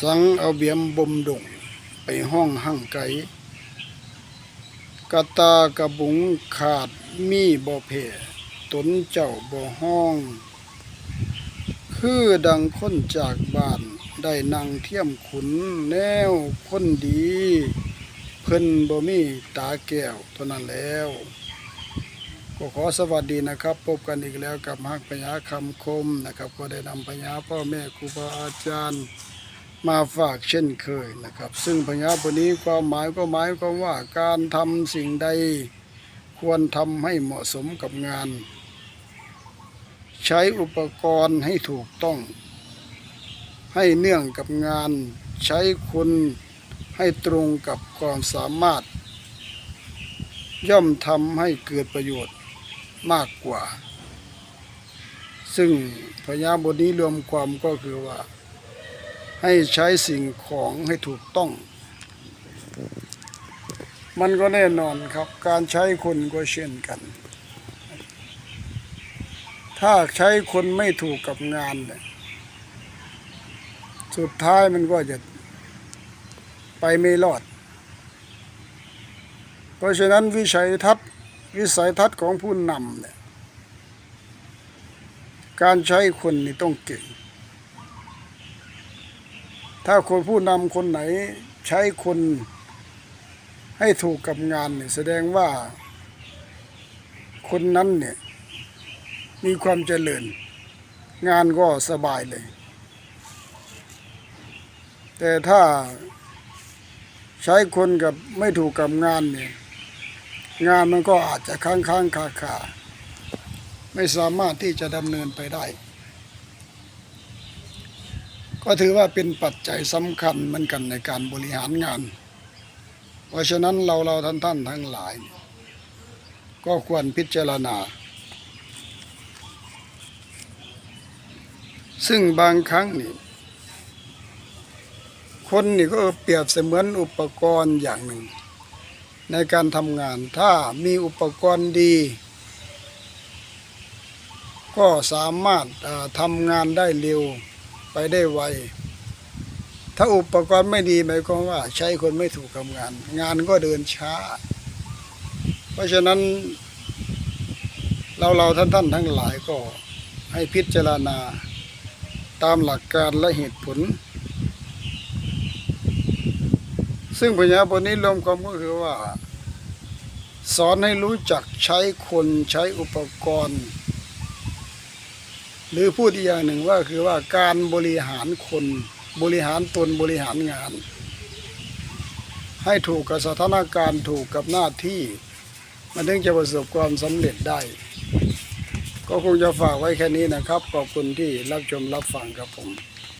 สังเอาเบียมบ่มดงไปห้องหั่งไก่กะตากระบุงขาดมีบ่เพตนเจ้าบ่ห้อง คือดังคนจากบ้านได้นั่งเทียมขุนแนวคนดี เพิ่นบ่มีตาแก้วเท่านั้นแล้ว ก็ขอสวัสดีนะครับ พบกันอีกแล้วกับฮักพญาคำคมนะครับ ก็ได้นำพญาพ่อแม่ครูบาอาจารย์ มาฝากเช่นเคยนะครับ ซึ่งพญาบทนี้ความหมายก็หมายความว่าการทำสิ่งใดควรทำให้เหมาะสมกับงาน ใช้อุปกรณ์ให้ถูกต้อง ให้เนื่องกับงาน ใช้คนให้ตรงกับความสามารถ ย่อมทำให้เกิดประโยชน์มากกว่า ซึ่งพญาบทนี้รวมความก็คือว่า ให้ใช้สิ่งของให้ถูกต้อง มันก็แน่นอนครับ การใช้คนก็เช่นกัน ถ้าใช้คนไม่ถูกกับงาน สุดท้ายมันก็จะไปไม่รอด เพราะฉะนั้นวิสัยทัศน์วิสัยทัศน์ของผู้นำเนี่ยการใช้คนนี่ต้องเก่ง ถ้าคนผู้นำคนไหนใช้คนให้ถูกกับงานเนี่ยแสดงว่า คนนั้นเนี่ยมีความเจริญ งานก็สบายเลย แต่ถ้าใช้คนกับไม่ถูกกับงานเนี่ยงานมันก็อาจจะค้างค้างคาคาไม่สามารถที่จะดำเนินไปได้ ก็ถือว่าเป็นปัจจัยสำคัญเหมือนกันในการบริหารงาน เพราะฉะนั้นเราเราท่านท่านทั้งหลาย ก็ควรพิจารณา ซึ่งบางครั้งนี่คนนี่ก็เปรียบเสมือนอุปกรณ์อย่างหนึ่ง ในการทำงานถ้ามีอุปกรณ์ดี ก็สามารถทำงานได้เร็ว ไปได้ไว ถ้าอุปกรณ์ไม่ดีหมายความว่า ใช้คนไม่ถูกกับงาน งานก็เดินช้า เพราะฉะนั้น เราเราท่านท่านทั้งหลายก็ให้พิจารณาตามหลักการและเหตุผล ซึ่งปัญญาบทนี้รวมความก็คือว่า สอนให้รู้จักใช้คนใช้อุปกรณ์ หรือพูดอีกอย่างหนึ่งว่าคือว่าการบริหารคนบริหารตนบริหารงาน ให้ถูกกับสถานการณ์ถูกกับหน้าที่ มันถึงจะประสบความสำเร็จได้ ก็คงจะฝากไว้แค่นี้นะครับ ขอบคุณที่รับชมรับฟังครับผม